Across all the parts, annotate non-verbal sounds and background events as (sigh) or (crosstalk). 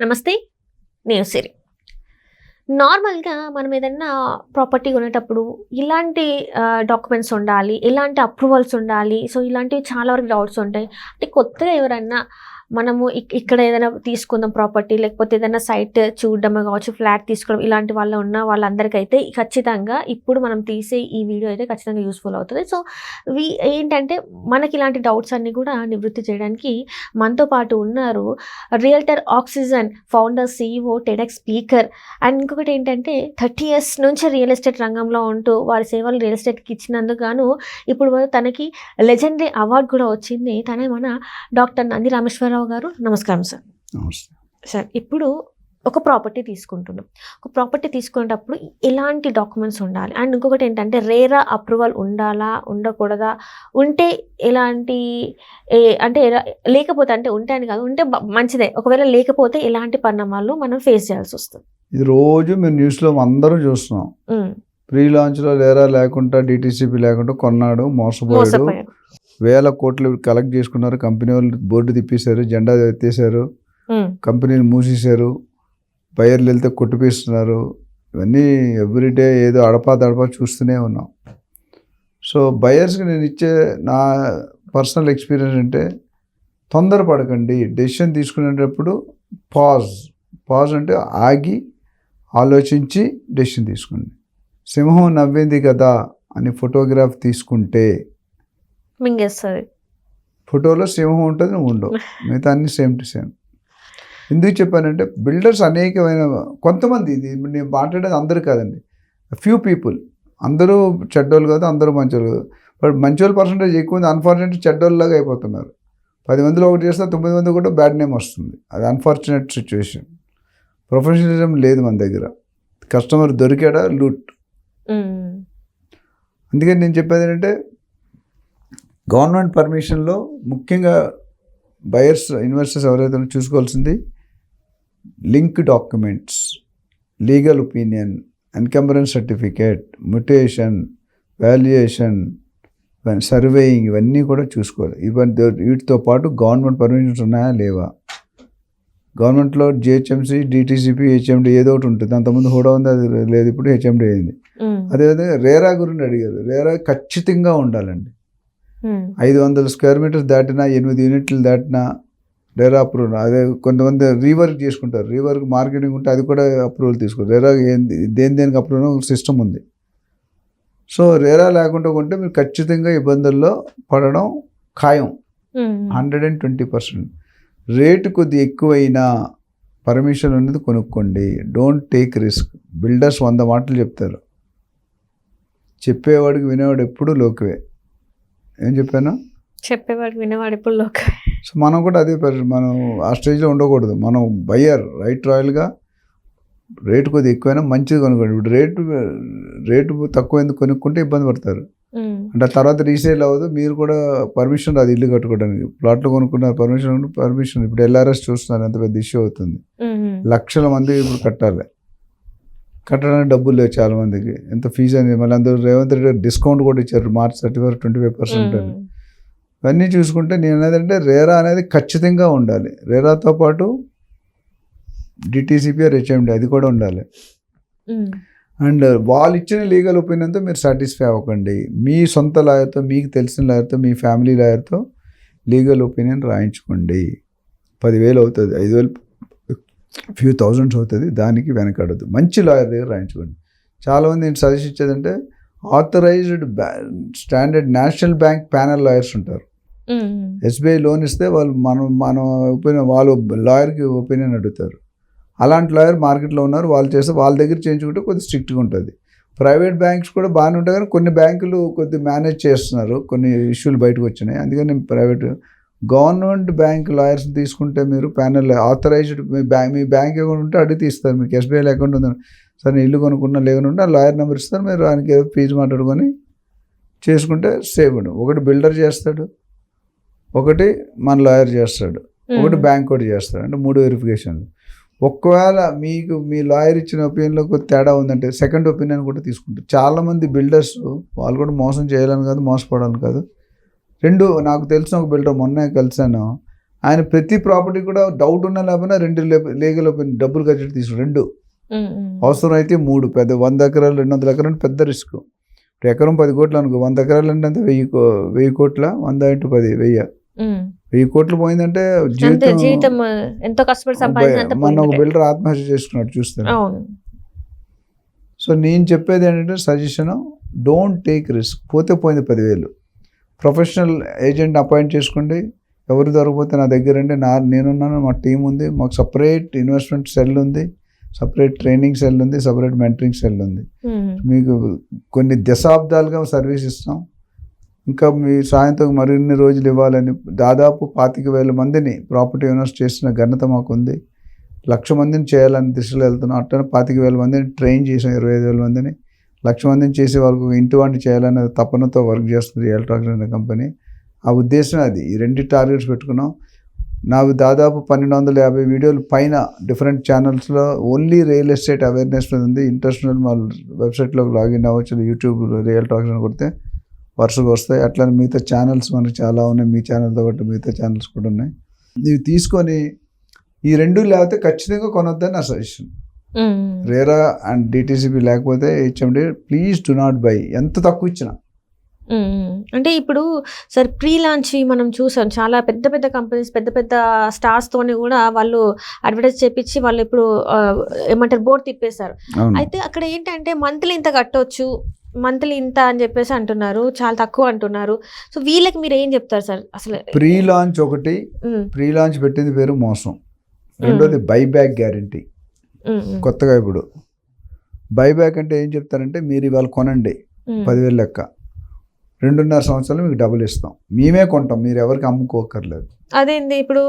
నమస్తే నేను సిరి. నార్మల్గా మనం ఏదైనా ప్రాపర్టీ కొనేటప్పుడు ఇలాంటి డాక్యుమెంట్స్ ఉండాలి ఇలాంటి అప్రూవల్స్ ఉండాలి సో ఇలాంటివి చాలా వరకు డౌట్స్ ఉంటాయి. అంటే కొత్తగా ఎవరైనా మనము ఇక్కడ ఏదైనా తీసుకుందాం ప్రాపర్టీ లేకపోతే ఏదైనా సైట్ చూడడం కావచ్చు ఫ్లాట్ తీసుకోవడం ఇలాంటి వాళ్ళు ఉన్న వాళ్ళందరికైతే ఖచ్చితంగా ఇప్పుడు మనం తీసే ఈ వీడియో అయితే ఖచ్చితంగా యూస్ఫుల్ అవుతుంది. సో వి ఏంటంటే మనకి ఇలాంటి డౌట్స్ అన్ని కూడా నివృత్తి చేయడానికి మనతో పాటు ఉన్నారు realtor oxygen founder CEO TEDx speaker. And ఇంకొకటి ఏంటంటే థర్టీ ఇయర్స్ నుంచి రియల్ ఎస్టేట్ రంగంలో ఉంటూ వారి సేవలు రియల్ ఎస్టేట్కి ఇచ్చినందుకు గాను ఇప్పుడు తనకి లెజెండరీ అవార్డు కూడా వచ్చింది. తనే మన డాక్టర్ నంది రామేశ్వరరావు గారు. నమస్కారం సార్. సార్ ఇప్పుడు ఒక ప్రాపర్టీ తీసుకుంటున్నాం. ఒక ప్రాపర్టీ తీసుకునేటప్పుడు ఎలాంటి డాక్యుమెంట్స్ ఉండాలి? అండ్ ఇంకొకటి ఏంటంటే రేరా అప్రూవల్ ఉండాలా? ఉండకూడదా? ఉంటే ఎలాంటి అంటే లేకపోతే అంటే ఉంటే అని కాదు ఉంటే మంచిదే. ఒకవేళ లేకపోతే ఎలాంటి పరిణామాలు మనం ఫేస్ చేయాల్సి వస్తుంది? ఇది రోజు మేము న్యూస్లో అందరం చూస్తున్నాం. ప్రీ లాంచ్లో లేరా లేకుండా డిటీసీపీ లేకుండా కొన్నాడు మోసపోయాడు. వేల కోట్లు కలెక్ట్ చేసుకున్నారు. కంపెనీ వాళ్ళు బోర్డు తిప్పేశారు జెండా ఎత్తేసారు కంపెనీలు మూసేశారు. బయర్లు వెళ్తే కొట్టిపేస్తున్నారు. ఇవన్నీ ఎవ్రీడే ఏదో అడపా దడపా చూస్తూనే ఉన్నాం. సో బయర్స్కి నేను ఇచ్చే నా పర్సనల్ ఎక్స్పీరియన్స్ అంటే తొందరపడకండి. డెసిషన్ తీసుకునేటప్పుడు పాజ్ పాజ్ అంటే ఆగి ఆలోచించి డెసిషన్ తీసుకోండి. సింహం నవ్వింది కదా అని ఫోటోగ్రాఫ్ తీసుకుంటే మింగేస్తుంది. ఫోటోలో సింహం ఉంటుంది నువ్వు ఉండవు. (laughs) మిగతా అన్ని సేమ్ టు సేమ్ ఎందుకు చెప్పానంటే బిల్డర్స్ అనేకమైన కొంతమంది ఇది నేను మాట్లాడేది అందరూ కాదండి. ఫ్యూ పీపుల్ అందరూ చెడ్డోళ్ళు కాదు అందరూ మంచోళ్ళు కాదు. బట్ మంచోళ్ళ పర్సంటేజ్ ఎక్కువ ఉంది అన్ఫార్చునేట్ చెడ్డోళ్ళలాగా అయిపోతున్నారు. పది మందిలో ఒకటి చేస్తే తొమ్మిది మంది కూడా బ్యాడ్ నేమ్ వస్తుంది. అది అన్ఫార్చునేట్ సిచ్యువేషన్ ప్రొఫెషనలిజం లేదు మన దగ్గర. కస్టమర్ దొరికాడా? లూట్ అందుకని నేను చెప్పేది ఏంటంటే గవర్నమెంట్ పర్మిషన్లో ముఖ్యంగా బయర్స్ ఇన్వెస్టర్స్ ఎవరైతే చూసుకోవాల్సింది link documents legal opinion encumbrance certificate mutation valuation surveying ఇవన్నీ కూడా చూసుకోవాలి. ఇవన్నీ వీటితో పాటు గవర్నమెంట్ పర్మిషన్స్ ఉన్నాయా లేవా? గవర్నమెంట్లో జిహెచ్ఎంసీ డిటీసీపీ హెచ్ఎండి ఏదో ఒకటి ఉంటుంది. అంతకుముందు హోడా ఉంది అది లేదు ఇప్పుడు హెచ్ఎండి అయింది. అదేవిధంగా రేరా గురించి అడిగారు. రేరా ఖచ్చితంగా ఉండాలండి. ఐదు వందల స్క్వేర్ మీటర్స్ దాటినా ఎనిమిది యూనిట్లు దాటినా రేరా అప్రూవల్ అదే కొంతమంది రీవర్క్ చేసుకుంటారు. రీవర్క్ మార్కెటింగ్ ఉంటే అది కూడా అప్రూవల్ తీసుకుంటారు రేరా దేని దేనికి అప్రూవల్ ఒక సిస్టమ్ ఉంది. సో రేరా లేకుండా ఉంటే మీరు ఖచ్చితంగా ఇబ్బందుల్లో పడడం ఖాయం. ఉమ్, hundred and twenty percent. Rate కొద్ది ఎక్కువైనా పర్మిషన్ ఉన్నది కొనుక్కోండి. డోంట్ టేక్ రిస్క్ బిల్డర్స్ వంద మాటలు చెప్తారు. చెప్పేవాడికి వినేవాడు ఎప్పుడూ లోకువే. ఏం చెప్పాను? చెప్పేవాడు వినేవాడు ఇప్పుడు లోక సో మనం కూడా అదే మనం ఆ స్టేజ్లో ఉండకూడదు. మనం బయ్యర్ రైట్ రాయల్గా రేటు కొద్ది ఎక్కువైనా మంచిది కొనుక్కోండి. ఇప్పుడు రేటు రేటు తక్కువ ఎందుకు కొనుక్కుంటే ఇబ్బంది పడతారు. అంటే ఆ తర్వాత రీసేల్ అవ్వదు. మీరు కూడా పర్మిషన్ రాదు ఇల్లు కట్టుకోవడానికి. ప్లాట్లు కొనుక్కున్నారు పర్మిషన్ పర్మిషన్. ఇప్పుడు ఎల్ఆర్ఎస్ చూస్తున్నారు. ఎంత పెద్ద ఇష్యూ అవుతుంది. లక్షల మంది ఇప్పుడు కట్టాలి. కట్టడానికి డబ్బులు లేవు చాలా మందికి ఎంత ఫీజు అని మళ్ళీ అందరూ రేవంత్ రెడ్డి గారు డిస్కౌంట్ కూడా ఇచ్చారు March thirty four twenty five percent అని. ఇవన్నీ చూసుకుంటే నేను అనేది రేరా అనేది ఖచ్చితంగా ఉండాలి. రేరాతో పాటు డిటీసీపీఆర్ హెచ్ఎండి అది కూడా ఉండాలి. అండ్ వాళ్ళు ఇచ్చిన లీగల్ ఒపీనియన్తో మీరు సాటిస్ఫై అవ్వకండి. మీ సొంత లాయర్తో మీకు తెలిసిన లాయర్తో మీ ఫ్యామిలీ లాయర్తో లీగల్ ఒపీనియన్ రాయించుకోండి. పదివేలు అవుతుంది ఐదు వేలు ఫ్యూ థౌజండ్స్ అవుతుంది దానికి వెనకడదు. మంచి లాయర్ దగ్గర రాయించుకోండి. చాలామంది నేను సజెస్ట్ ఇచ్చేదంటే ఆథరైజ్డ్ బ్యా standard national bank panel lawyers ఉంటారు. ఎస్బీఐ లోన్ ఇస్తే వాళ్ళు మనం మన ఒపీనియన్ వాళ్ళు లాయర్కి ఒపీనియన్ అడుగుతారు. అలాంటి లాయర్ మార్కెట్లో ఉన్నారు వాళ్ళు చేస్తే వాళ్ళ దగ్గర చేయించుకుంటే కొద్దిగా స్ట్రిక్ట్గా ఉంటుంది. ప్రైవేట్ బ్యాంక్స్ కూడా బాగానే ఉంటాయి కానీ కొన్ని బ్యాంకులు కొద్ది మేనేజ్ చేస్తున్నారు. కొన్ని ఇష్యూలు బయటకు వచ్చినాయి. అందుకని నేను ప్రైవేట్ గవర్నమెంట్ బ్యాంక్ లాయర్స్ తీసుకుంటే మీరు ప్యానల్ ఆథరైజ్డ్ మీ బ్యాంక్ మీ బ్యాంక్ అకౌంట్ ఉంటే అడిగి ఇస్తారు మీకు ఎస్బీఐలో అకౌంట్ ఉందని. సరే నేను ఇల్లు కొనుక్కున్నా లేకుంటే ఆ లాయర్ నెంబర్ ఇస్తారు. మీరు ఆయనకి ఏదో ఫీజు మాట్లాడుకొని చేసుకుంటే సేవ్ ఉండదు ఒకటి బిల్డర్ చేస్తాడు ఒకటి మన లాయర్ చేస్తాడు ఒకటి బ్యాంక్ ఒకటి చేస్తాడు. అంటే మూడు వెరిఫికేషన్ ఒకవేళ మీకు మీ లాయర్ ఇచ్చిన ఒపీనియన్లో కొద్ది తేడా ఉందంటే సెకండ్ ఒపీనియన్ కూడా తీసుకుంటారు. చాలామంది బిల్డర్స్ వాళ్ళు కూడా మోసం చేయాలని కాదు మోసపోవడానికి కాదు. రెండు నాకు తెలిసిన ఒక బిల్డర్ మొన్నే కలిశాను. ఆయన ప్రతి ప్రాపర్టీ కూడా డౌట్ ఉన్నా లేకపోయినా రెండు లీగల్ డబ్బులు ఖర్చు తీసుకు రెండు. అవసరం అయితే మూడు. పెద్ద వంద ఎకరాలు రెండు వందల ఎకరాలు పెద్ద రిస్క్. ఇప్పుడు ఎకరం పది కోట్లు అనుకో వంద ఎకరాలు అంటే వెయ్యి వెయ్యి కోట్ల? వంద ఇంటూ పది వెయ్యి. వెయ్యి కోట్లు పోయిందంటే జీవితం ఎంతో కష్టపడి మన ఒక. బిల్డర్ ఆత్మహత్య చేసుకున్నాడు చూస్తాను. సో నేను చెప్పేది ఏంటంటే సజెషన్ డోంట్ టేక్ రిస్క్. పోతే పోయింది పదివేలు. ప్రొఫెషనల్ ఏజెంట్ అపాయింట్ చేసుకోండి. ఎవరు దొరకపోతే నా దగ్గర అంటే నా నేనున్నాను మా టీం ఉంది. మాకు సపరేట్ ఇన్వెస్ట్మెంట్ సెల్ ఉంది. సపరేట్ ట్రైనింగ్ సెల్ ఉంది. సపరేట్ మెంటరింగ్ సెల్ ఉంది. మీకు కొన్ని దశాబ్దాలుగా సర్వీస్ ఇస్తాం. ఇంకా మీ సాయంత్రం మరిన్ని రోజులు ఇవ్వాలని దాదాపు పాతిక వేల మందిని ప్రాపర్టీ ఓనర్స్ చేసిన ఘనత మాకుంది. లక్ష మందిని చేయాలని దిశలో వెళ్తున్నాం. అట్లనే పాతిక వేల మందిని ట్రైన్ చేసాం. ఇరవై ఐదు వేల మందిని. లక్ష మందిని చేసే వాళ్ళకు ఇంటి వంట చేయాలనే తపనతో వర్క్ చేస్తుంది ఎలక్ట్రానిక్స్ అనే కంపెనీ. ఆ ఉద్దేశం అది. ఈ రెండు టార్గెట్స్ పెట్టుకున్నాం. నాకు దాదాపు పన్నెండు వందల యాభై వీడియోలు పైన డిఫరెంట్ ఛానల్స్లో ఓన్లీ రియల్ ఎస్టేట్ అవేర్నెస్ మీద ఉంది. ఇంటర్నేషనల్ మా వెబ్సైట్లోకి లాగిన్ అవ్వచ్చు యూట్యూబ్ రియల్ టాక్స్ అని కొడితే వరుసగా వస్తాయి. అట్లా మిగతా ఛానల్స్ మనకి చాలా ఉన్నాయి. మీ ఛానల్తో పాటు మిగతా ఛానల్స్ కూడా ఉన్నాయి. ఇవి తీసుకొని ఈ రెండు లేకపోతే ఖచ్చితంగా కొనొద్దని నా సజెషన్. రేరా అండ్ డిటీసీపీ లేకపోతే HMDA please do not buy ఎంత తక్కువ ఇచ్చినా. ఉమ్. అంటే ఇప్పుడు సార్ ప్రీ లాంచ్ మనం చూసాం చాలా పెద్ద పెద్ద కంపెనీస్ పెద్ద పెద్ద స్టార్స్ తోని కూడా వాళ్ళు అడ్వర్టైజ్ చేపించి వాళ్ళు ఇప్పుడు ఏమంటారు బోర్డు తిప్పేశారు. అయితే అక్కడ ఏంటంటే మంత్లీ ఇంత కట్టొచ్చు మంత్లీ ఇంత అని చెప్పేసి అంటున్నారు చాలా తక్కువ అంటున్నారు. సో వీళ్ళకి మీరు ఏం చెప్తారు సార్? అసలు ప్రీ లాంచ్ ఒకటి ప్రీ లాంచ్ పెట్టింది పేరు మోసం. రెండోది బైబ్యాక్ గ్యారంటీ కొత్తగా ఇప్పుడు. బైబ్యాక్ అంటే ఏం చెప్తారంటే మీరు ఇవాళ కొనండి ఉమ్. పదివేలు లెక్క. రెండున్నర సంవత్సరాలు మీకు డబ్బులు ఇస్తాం. మేమే కొంటాం మీరు ఎవరికి అమ్ముకోకర్లేదు. అదేంది ఇప్పుడు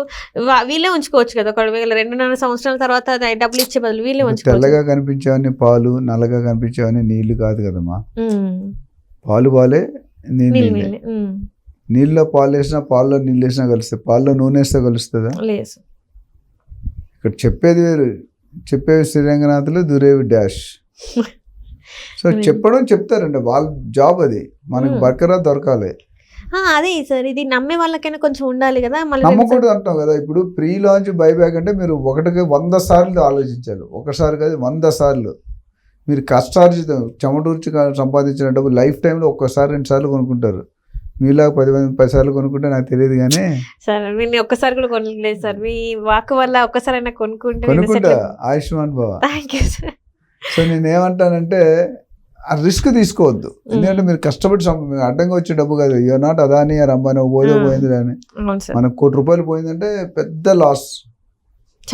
వీళ్ళే ఉంచుకోవచ్చు కదా ఒకవేళ రెండున్నర సంవత్సరాల తర్వాత డబ్బులు ఇచ్చే బదులు వీళ్ళే ఉంచుకోవచ్చు. తెల్లగా కనిపించేవన్నీ పాలు నల్లగా కనిపించేవన్నీ నీళ్ళు కాదు కదమ్మా ఉమ్, పాలు పాలే నీళ్ళు ఉమ్, నీళ్ళలో పాలు వేసినా పాల్లో నీళ్ళు వేసినా కలుస్తాయి. పాల్లో నూనె వేస్తే కలుస్తుందా? లేదు. ఇక్కడ చెప్పేది వేరు. చెప్పేవి శ్రీరంగనాథులు దురేవి డాష్. సో. (laughs) చెప్పడం చెప్తారండి వాళ్ళ జాబ్ అది. మనకు Hmm. బర్కరా దొరకాలి. అదే సార్ ఇది నమ్మే వాళ్ళకైనా కొంచెం ఉండాలి కదా నమ్మకూడదు అంటాం కదా ఇప్పుడు ప్రీ లాంచ్ బైబ్యాక్ అంటే మీరు ఒకటికి వంద సార్లు ఆలోచించాలి. ఒకసారి కాదు వంద సార్లు. మీరు కష్టార్జితం చెమటూర్చి సంపాదించిన డబ్బు లైఫ్ టైంలో ఒక్కసారి రెండు సార్లు కొనుక్కుంటారు. మీలాగా పది పది సార్లు కొనుక్కుంటే నాకు తెలియదు కానీ సార్ నేను ఒక్కసారి కూడా కొనలేదు సార్. మీ వాక్ వల్ల ఒక్కసారైనా కొనుక్కుంటే కొనుక్కుంటా. ఆయుష్మాన్ బావ. థ్యాంక్ యూ సార్ సో నేను ఏమంటానంటే ఆ రిస్క్ తీసుకోవద్దు. ఎందుకంటే మీరు కష్టపడి అడ్డంగా వచ్చే డబ్బు కాదు. యో నాట్ అదాని రంబాని పోదో. పోయింది అని. మనకు కోటి రూపాయలు పోయిందంటే పెద్ద లాస్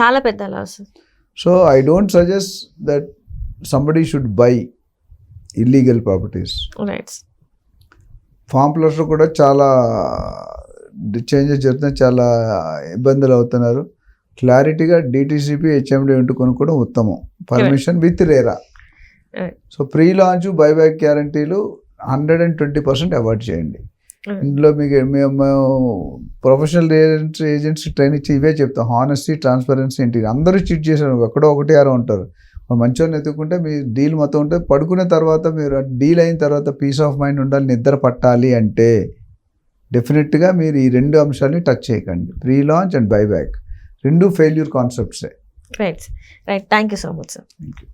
చాలా పెద్ద loss so I don't suggest that somebody should buy illegal properties right ప్లస్లో కూడా చాలా చేంజెస్ జరుగుతున్నాయి చాలా ఇబ్బందులు అవుతున్నారు. క్లారిటీగా డిటీసీపీ హెచ్ఎండి ఉంటూ కొనుక్కోవడం ఉత్తమం. Permission with RERA. So pre launch buyback గ్యారంటీలు hundred and twenty percent avoid చేయండి. ఇందులో మీకు మేము మేము ప్రొఫెషనల్ ఏజెంట్స్ ఏజెంట్స్ ట్రైన్ ఇచ్చి ఇవే చెప్తాం. హానెస్టీ ట్రాన్స్పరెన్సీ ఏంటి? అందరూ చీట్ చేశారు ఎక్కడో ఒకటి ఆరో ఉంటారు మంచోళ్ళని ఎత్తుకుంటే మీ డీల్ మొత్తం ఉంటే పడుకునే తర్వాత మీరు డీల్ అయిన తర్వాత పీస్ ఆఫ్ మైండ్ ఉండాలి నిద్ర పట్టాలి అంటే డెఫినెట్గా మీరు ఈ రెండు అంశాలని టచ్ చేయకండి. ప్రీ లాంచ్ అండ్ బైబ్యాక్ రెండు failure కాన్సెప్ట్సే right right thank you so much sir thank you